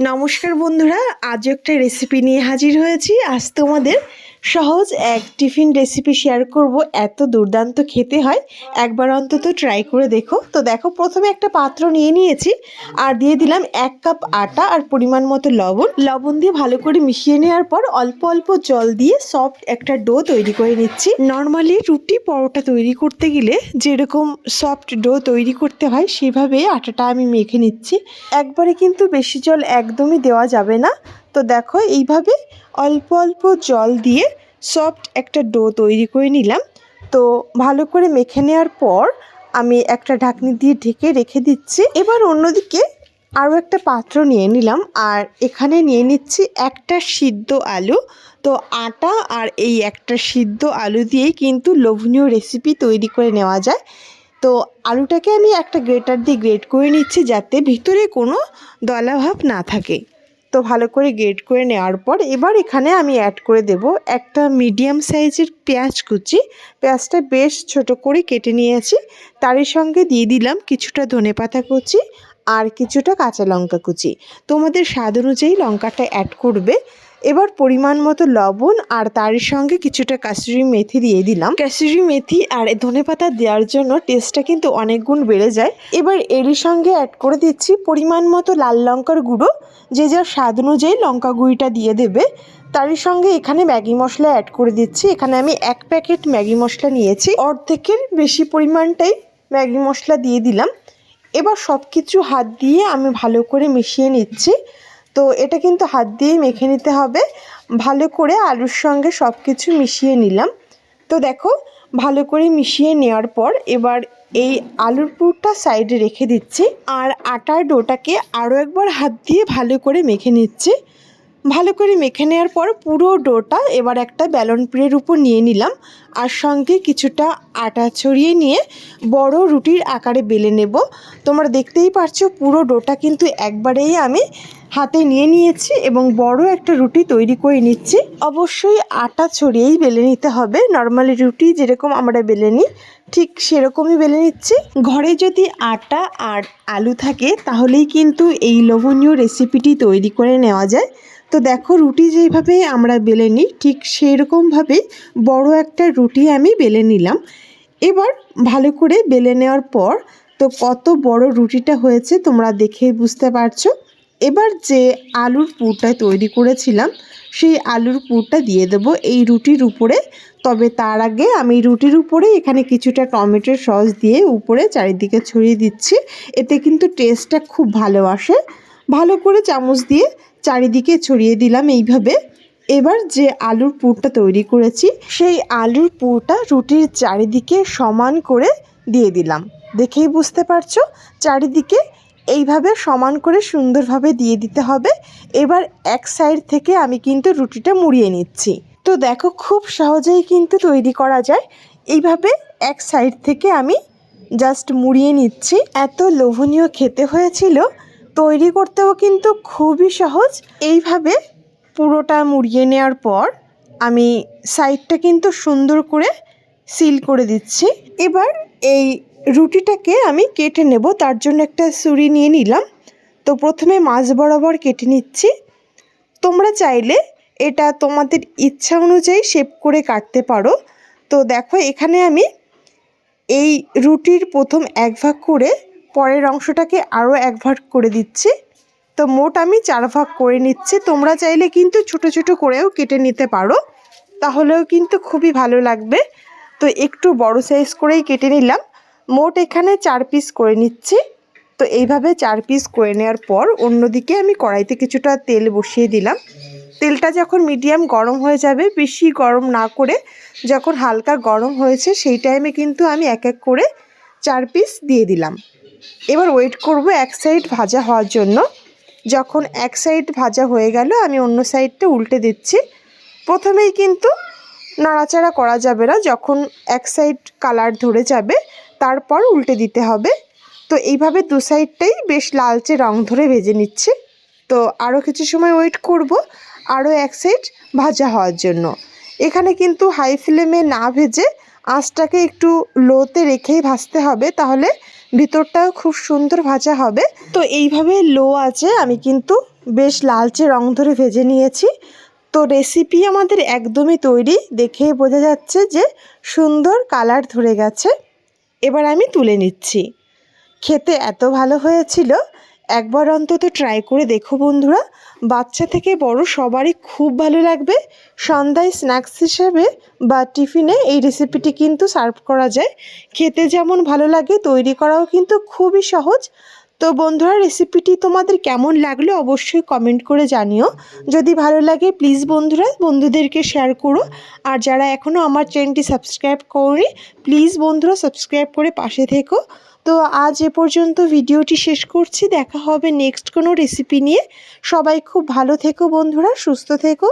নমস্কার বন্ধুরা আজ একটা রেসিপি নিয়ে হাজির হয়েছি। আজ তোমাদের সহজ এক টিফিন রেসিপি শেয়ার করব, এত দুর্দান্ত খেতে হয়। একবার অন্তত ট্রাই করে দেখো। তো দেখো, প্রথমে একটা পাত্র নিয়ে নিয়েছি, আর দিয়ে দিলাম এক কাপ আটা আর পরিমাণ মতো লবণ। লবণ দিয়ে ভালো করে মিশিয়ে নেওয়ার পর অল্প অল্প জল দিয়ে সফট একটা ডো তৈরি করে নিচ্ছি। নর্মালি রুটি পরোটা তৈরি করতে গেলে যেরকম সফট ডো তৈরি করতে হয়, সেভাবে আটাটা আমি মেখে নিচ্ছি। একবারে কিন্তু বেশি জল একদমই দেওয়া যাবে না। তো দেখো, এইভাবে অল্প অল্প জল দিয়ে সফট একটা ডো তৈরি করে নিলাম। তো ভালো করে মেখে নেওয়ার পর আমি একটা ঢাকনি দিয়ে ঢেকে রেখে দিচ্ছি। এবার অন্যদিকে আরও একটা পাত্র নিয়ে নিলাম আর এখানে নিয়ে নিচ্ছি একটা সিদ্ধ আলু। তো আটা আর এই একটা সিদ্ধ আলু দিয়েই কিন্তু লোভনীয় রেসিপি তৈরি করে নেওয়া যায়। তো আলুটাকে আমি একটা গ্রেটার দিয়ে গ্রেট করে নিচ্ছি যাতে ভিতরে কোনো দলাভাব না থাকে। তো ভালো করে গ্রেড করে নেওয়ার পর এবার এখানে আমি অ্যাড করে দেব একটা মিডিয়াম সাইজের পেঁয়াজ কুচি। পেঁয়াজটা বেশ ছোট করে কেটে নিয়েছি। তারই সঙ্গে দিয়ে দিলাম কিছুটা ধনে পাতা কুচি আর কিছুটা কাঁচা লঙ্কা কুচি। তোমাদের স্বাদ অনুযায়ী লঙ্কাটা অ্যাড করবে। এবার পরিমাণ মতো লবণ আর তার সঙ্গে কিছুটা কাসুরি মেথি দিয়ে দিলাম। কাসুরি মেথি আর ধনেপাতা দেওয়ার জন্য টেস্টটা কিন্তু অনেক গুণ বেড়ে যায়। এবার এরই সঙ্গে অ্যাড করে দিচ্ছি পরিমাণ মতো লাল লঙ্কার গুঁড়ো, যে যার স্বাদ অনুযায়ী লঙ্কা গুঁড়িটা দিয়ে দেবে। তারই সঙ্গে এখানে ম্যাগি মশলা অ্যাড করে দিচ্ছি। এখানে আমি এক প্যাকেট ম্যাগি মশলা নিয়েছি। অর্ধেকের বেশি পরিমাণটাই ম্যাগি মশলা দিয়ে দিলাম। এবার সব কিছু হাত দিয়ে আমি ভালো করে মিশিয়ে নিচ্ছি। তো এটা কিন্তু হাত দিয়েই মেখে নিতে হবে। ভালো করে আলুর সঙ্গে সব কিছু মিশিয়ে নিলাম। তো দেখো, ভালো করে মিশিয়ে নেওয়ার পর এবার এই আলুর পুরটা সাইডে রেখে দিচ্ছি। আর আটার ডোটাকে আরও একবার হাত দিয়ে ভালো করে মেখে নিচ্ছি। ভালো করে মেখে নেওয়ার পর পুরো ডোটা এবার একটা ব্যালন পিড়ের উপর নিয়ে নিলাম আর সঙ্গে কিছুটা আটা ছড়িয়ে নিয়ে বড় রুটির আকারে বেলে নেব। তোমরা দেখতেই পারছ পুরো ডোটা কিন্তু একবারেই আমি হাতে নিয়ে নিয়েছি এবং বড় একটা রুটি তৈরি করে নিচ্ছি। অবশ্যই আটা ছড়িয়েই বেলে নিতে হবে। নর্মালি রুটি যেরকম আমরা বেলে নিই, ঠিক সেরকমই বেলে নিচ্ছি। ঘরে যদি আটা আর আলু থাকে, তাহলেই কিন্তু এই লোভনীয় রেসিপিটি তৈরি করে নেওয়া যায়। তো দেখো রুটি যেইভাবে আমরা বেলে নিই, ঠিক সেরকমভাবেই বড় একটা রুটি আমি বেলে নিলাম। এবার ভালো করে বেলে নেওয়ার পর তো কত বড় রুটিটা হয়েছে তোমরা দেখে বুঝতে পারছ। এবার যে আলুর পুরটা তৈরি করেছিলাম, সেই আলুর পুরটা দিয়ে দেব এই রুটির উপরে। তবে তার আগে আমি রুটির উপরে এখানে কিছুটা টমেটোর সস দিয়ে উপরে চারিদিকে ছড়িয়ে দিচ্ছি, এতে কিন্তু টেস্টটা খুব ভালো আসে। ভালো করে চামচ দিয়ে চারিদিকে ছড়িয়ে দিলাম এইভাবে। এবার যে আলুর পুরটা তৈরি করেছি, সেই আলুর পুরটা রুটির চারিদিকে সমান করে দিয়ে দিলাম। দেখেই বুঝতে পারছ? চারিদিকে এইভাবে সমান করে সুন্দরভাবে দিয়ে দিতে হবে। এবার এক সাইড থেকে আমি কিন্তু রুটিটা মুড়িয়ে নিচ্ছি। তো দেখো, খুব সহজেই কিন্তু তৈরি করা যায়। এইভাবে এক সাইড থেকে আমি জাস্ট মুড়িয়ে নিচ্ছি। এত লোভনীয় খেতে হয়েছিল তৈরি করতেও কিন্তু খুবই সহজ। এইভাবে পুরোটা মুড়িয়ে নেওয়ার পর আমি সাইডটা কিন্তু সুন্দর করে সিল করে দিচ্ছি। এবার এই রুটিটাকে আমি কেটে নেব, তার জন্য একটা ছুরি নিয়ে নিলাম। তো প্রথমে মাছ বরাবর কেটে নিচ্ছি। তোমরা চাইলে এটা তোমাদের ইচ্ছা অনুযায়ী শেপ করে কাটতে পারো। তো দেখো, এখানে আমি এই রুটির প্রথম এক ভাগ করে পরের অংশটাকে আরও এক ভাগ করে দিচ্ছি। তো মোট আমি চার ভাগ করে নিচ্ছি। তোমরা চাইলে কিন্তু ছোট ছোট করেও কেটে নিতে পারো। তাহলেও কিন্তু খুবই ভালো লাগবে। তো একটু বড় সাইজ করেই কেটে নিলাম। মোট এখানে চার পিস করে নিচ্ছি। তো এইভাবে চার পিস করে নেওয়ার পর অন্যদিকে আমি কড়াইতে কিছুটা তেল বসিয়ে দিলাম। তেলটা যখন মিডিয়াম গরম হয়ে যাবে, বেশি গরম না করে যখন হালকা গরম হয়েছে, সেই টাইমে কিন্তু আমি এক এক করে চার পিস দিয়ে দিলাম। এবার ওয়েট করব এক সাইড ভাজা হওয়ার জন্য। যখন এক সাইড ভাজা হয়ে গেল, আমি অন্য সাইডটা উল্টে দিচ্ছি। প্রথমেই কিন্তু নাড়াচাড়া করা যাবে না, যখন এক সাইড কালার ধরে যাবে, তারপর উল্টে দিতে হবে। তো এইভাবে দু সাইডটাই বেশ লালচে রং ধরে ভেজে নিচ্ছি। তো আরও কিছু সময় ওয়েট করব আরও এক সাইড ভাজা হওয়ার জন্য। এখানে কিন্তু হাই ফ্লেমে না ভেজে আঁচটাকে একটু লোতে রেখেই ভাজতে হবে, তাহলে ভিতরটাও খুব সুন্দর ভাজা হবে। তো এইভাবে লো আছে আমি কিন্তু বেশ লালচে রং ধরে ভেজে নিয়েছি। তো রেসিপি আমাদের একদমই তৈরি, দেখেই বোঝা যাচ্ছে যে সুন্দর কালার ধরে গেছে। এবার আমি তুলে নিচ্ছি। খেতে এত ভালো হয়েছিল একবার অন্তত ট্রাই করে দেখো বন্ধুরা। বাচ্চা থেকে বড় সবারই খুব ভালো লাগবে। সন্ধ্যায় স্ন্যাক্স হিসেবে বা টিফিনে এই রেসিপিটি কিন্তু সার্ভ করা যায়। খেতে যেমন ভালো লাগে, তৈরি করাও কিন্তু খুবই সহজ। তো বন্ধুরা রেসিপিটি তোমাদের কেমন লাগল অবশ্যই কমেন্ট করে জানিও। যদি ভালো লাগে প্লিজ বন্ধুরা, বন্ধুদেরকে শেয়ার করো। আর যারা এখনও আমার চ্যানেলটি সাবস্ক্রাইব করি প্লিজ বন্ধুরা সাবস্ক্রাইব করে পাশে থেকো। তো আজ এ পর্যন্ত ভিডিওটি শেষ করছি। দেখা হবে নেক্সট কোনো রেসিপি নিয়ে। সবাই খুব ভালো থেকো বন্ধুরা, সুস্থ থেকো।